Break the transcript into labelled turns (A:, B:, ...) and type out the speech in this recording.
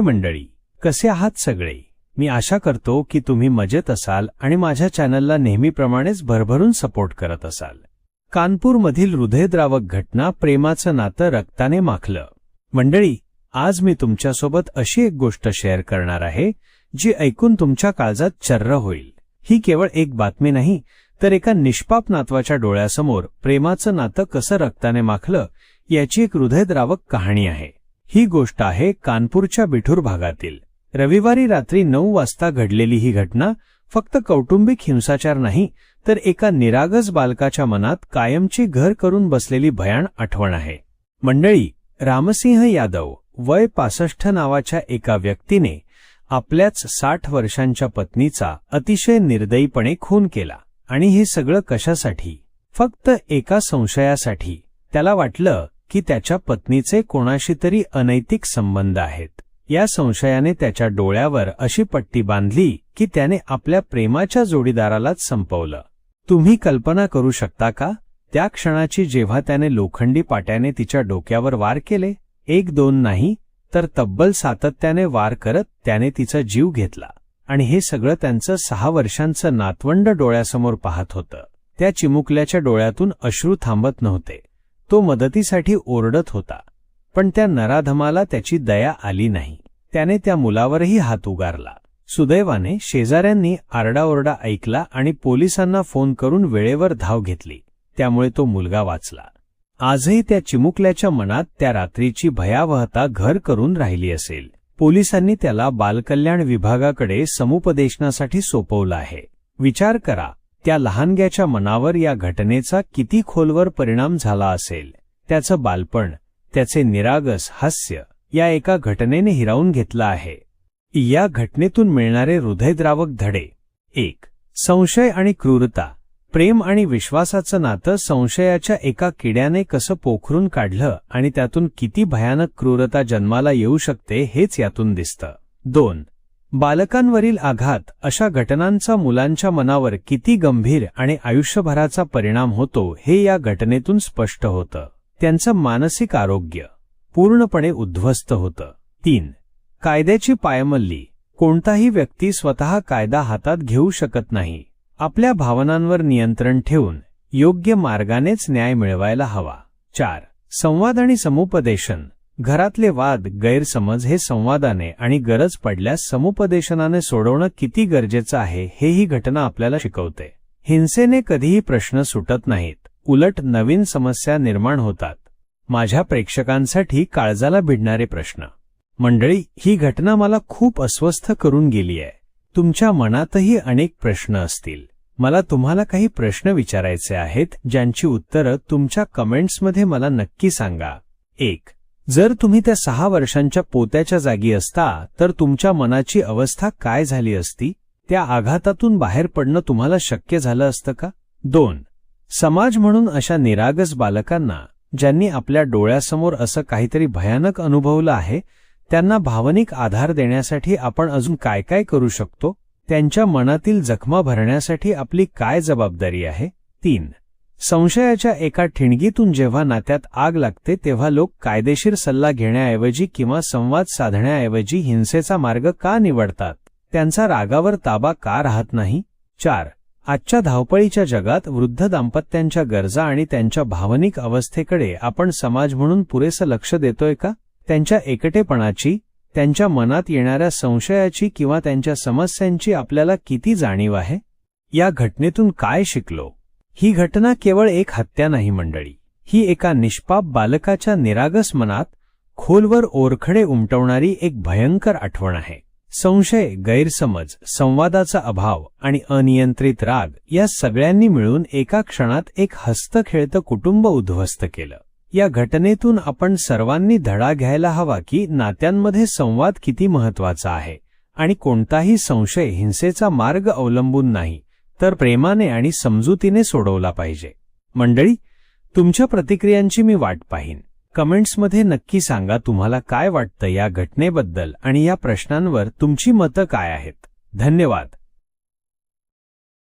A: हाय मंडळी? कसे आहात सगळे? मी आशा करतो की तुम्ही मजेत असाल आणि माझ्या चॅनलला नेहमीप्रमाणेच भरभरून सपोर्ट करत असाल. कानपूरमधील हृदयद्रावक घटना प्रेमाचं नातं रक्ताने माखलं. मंडळी आज मी तुमच्यासोबत अशी एक गोष्ट शेअर करणार आहे जी ऐकून तुमच्या काळजात चर्र होईल. ही केवळ एक बातमी नाही तर एका निष्पाप नातवाच्या डोळ्यासमोर प्रेमाचं नातं कसं रक्ताने माखलं याची एक हृदयद्रावक कहाणी आहे. ही गोष्ट आहे कानपूरच्या बिठूर भागातील. रविवारी रात्री नऊ वाजता घडलेली ही घटना फक्त कौटुंबिक हिंसाचार नाही तर एका निरागस बालकाच्या मनात कायमची घर करून बसलेली भयाण आठवण आहे. मंडळी रामसिंह यादव वय पासष्ट नावाच्या एका व्यक्तीने आपल्याच साठ वर्षांच्या पत्नीचा अतिशय निर्दयीपणे खून केला. आणि हे सगळं कशासाठी? फक्त एका संशयासाठी. त्याला वाटलं की त्याच्या पत्नीचे कोणाशी तरी अनैतिक संबंध आहेत. या संशयाने त्याच्या डोळ्यावर अशी पट्टी बांधली की त्याने आपल्या प्रेमाच्या जोडीदारालाच संपवलं. तुम्ही कल्पना करू शकता का? त्या क्षणाची जेव्हा त्याने लोखंडी पाट्याने तिच्या डोक्यावर वार केले एक दोन नाही तर तब्बल सातत्याने वार करत त्याने तिचा जीव घेतला. आणि हे सगळं त्यांचं सहा वर्षांचं नातवंड डोळ्यासमोर पाहत होतं. त्या चिमुकल्याच्या डोळ्यातून अश्रू थांबत नव्हते. तो मदतीसाठी ओरडत होता. पण त्या नराधमाला त्याची दया आली नाही. त्याने त्या मुलावरही हात उगारला. सुदैवाने शेजाऱ्यांनी आरडाओरडा ऐकला आणि पोलिसांना फोन करून वेळेवर धाव घेतली. त्यामुळे तो मुलगा वाचला. आजही त्या चिमुकल्याच्या मनात त्या रात्रीची भयावहता घर करून राहिली असेल. पोलिसांनी त्याला बालकल्याण विभागाकडे समुपदेशनासाठी सोपवलं आहे. विचार करा. त्या लहानग्याच्या मनावर या घटनेचा किती खोलवर परिणाम झाला असेल त्याचं बालपण त्याचे निरागस हास्य या एका घटनेने हिरावून घेतलं आहे. या घटनेतून मिळणारे हृदयद्रावक धडे. एक संशय आणि क्रूरता. प्रेम आणि विश्वासाचं नातं संशयाच्या एका किड्याने कसं पोखरून काढलं आणि त्यातून किती भयानक क्रूरता जन्माला येऊ शकते हेच यातून दिसतं. दोन बालकांवरील आघात अशा घटनांचा मुलांच्या मनावर किती गंभीर आणि आयुष्यभराचा परिणाम होतो हे या घटनेतून स्पष्ट होतं. त्यांचं मानसिक आरोग्य पूर्णपणे उद्ध्वस्त होतं. तीन कायद्याची पायमल्ली. कोणताही व्यक्ती स्वतः कायदा हातात घेऊ शकत नाही. आपल्या भावनांवर नियंत्रण ठेवून योग्य मार्गानेच न्याय मिळवायला हवा. चार संवाद आणि समुपदेशन. घरातले वाद गैरसमज हे संवादाने आणि गरज पडल्यास समुपदेशनाने सोडवणं किती गरजेचं आहे हे ही घटना आपल्याला शिकवते. हिंसेने कधीही प्रश्न सुटत नाहीत. उलट नवीन समस्या निर्माण होतात. माझ्या प्रेक्षकांसाठी काळजाला भिडणारे प्रश्न. मंडळी ही घटना मला खूप अस्वस्थ करून गेली आहे. तुमच्या मनातही अनेक प्रश्न असतील. मला तुम्हाला काही प्रश्न विचारायचे आहेत ज्यांची उत्तरं तुमच्या कमेंट्समध्ये मला नक्की सांगा. एक जर तुम्ही त्या सहा वर्षांच्या पोत्याच्या जागी असता तर तुमच्या मनाची अवस्था काय झाली असती? त्या आघातातून बाहेर पडणं तुम्हाला शक्य झालं असतं का? दोन. समाज म्हणून अशा निरागस बालकांना ज्यांनी आपल्या डोळ्यासमोर असं काहीतरी भयानक अनुभवलं आहे त्यांना भावनिक आधार देण्यासाठी आपण अजून काय काय करू शकतो? त्यांच्या मनातील जखमा भरण्यासाठी आपली काय जबाबदारी आहे? तीन. संशयाच्या एका ठिणगीतून जेव्हा नात्यात आग लागते तेव्हा लोक कायदेशीर सल्ला घेण्याऐवजी किंवा संवाद साधण्याऐवजी हिंसेचा मार्ग का निवडतात? त्यांचा रागावर ताबा का राहत नाही? चार. आजच्या धावपळीच्या जगात वृद्ध दाम्पत्यांच्या गरजा आणि त्यांच्या भावनिक अवस्थेकडे आपण समाज म्हणून पुरेसं लक्ष देतोय का? त्यांच्या एकटेपणाची त्यांच्या मनात येणाऱ्या संशयाची किंवा त्यांच्या समस्यांची आपल्याला किती जाणीव आहे? या घटनेतून काय शिकलो? ही घटना केवळ एक हत्या नाही मंडळी. ही एका निष्पाप बालकाच्या निरागस मनात खोलवर ओरखडे उमटवणारी एक भयंकर आठवण आहे. संशय गैरसमज संवादाचा अभाव आणि अनियंत्रित राग या सगळ्यांनी मिळून एका क्षणात एक हस्तखेळतं कुटुंब उद्ध्वस्त केलं. या घटनेतून आपण सर्वांनी धडा घ्यायला हवा की नात्यांमध्ये संवाद किती महत्त्वाचा आहे आणि कोणताही संशय हिंसेचा मार्ग अवलंबून नाही. तर प्रेमाने आणि समजुतीने सोडवला पाहिजे. मंडळी तुमच्या प्रतिक्रियांची मी वाट पाहीन. कमेंट्समध्ये नक्की सांगा तुम्हाला काय वाटतं या घटनेबद्दल आणि या प्रश्नांवर तुमची मतं काय आहेत. धन्यवाद.